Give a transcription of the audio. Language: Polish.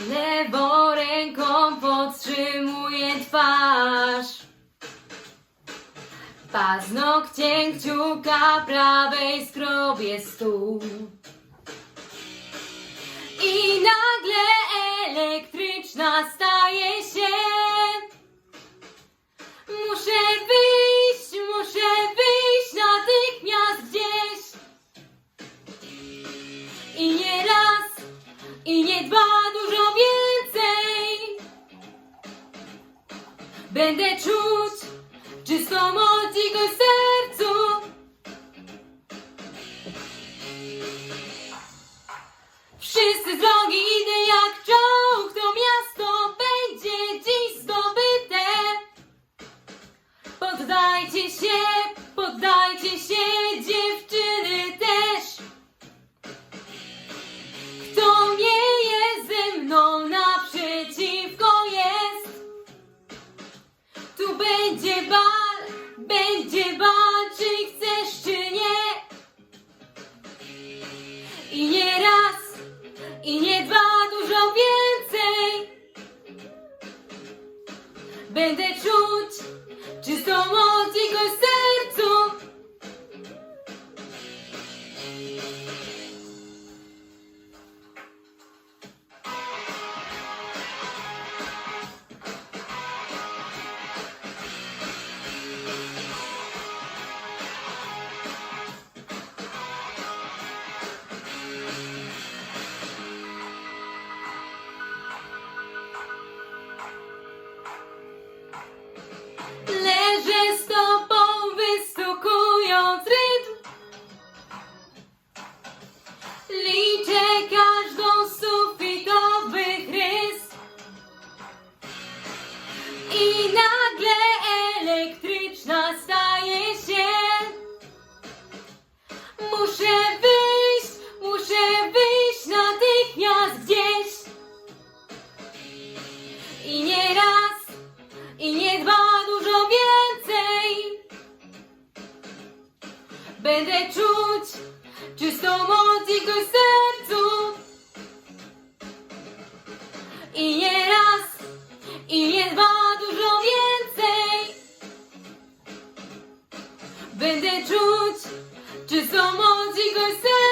Lewą ręką podtrzymuję twarz. Paznokciem kciuka prawej skrobię stół. I nagle elektryczna staje się. Muszę wyjść, muszę wyjść natychmiast gdzieś. I nie raz, i nie dwa, Będę czuć czystą moc i go w sercu. Wszyscy z drogi idę jak czołg, to miasto będzie dziś zdobyte. Poddajcie się, I nie raz, i nie dwa, dużo więcej. Będę czuć czystą moc jego w każdą z sufitowych rys. I nagle elektryczna staje się. Muszę wyjść, muszę wyjść natychmiast gdzieś. I nie raz, i nie dwa, dużo więcej. Będę czuć czystą moc Jego sercu. I nie raz, i nie dwa, dużo więcej. Będę czuć czystą moc Jego sercu.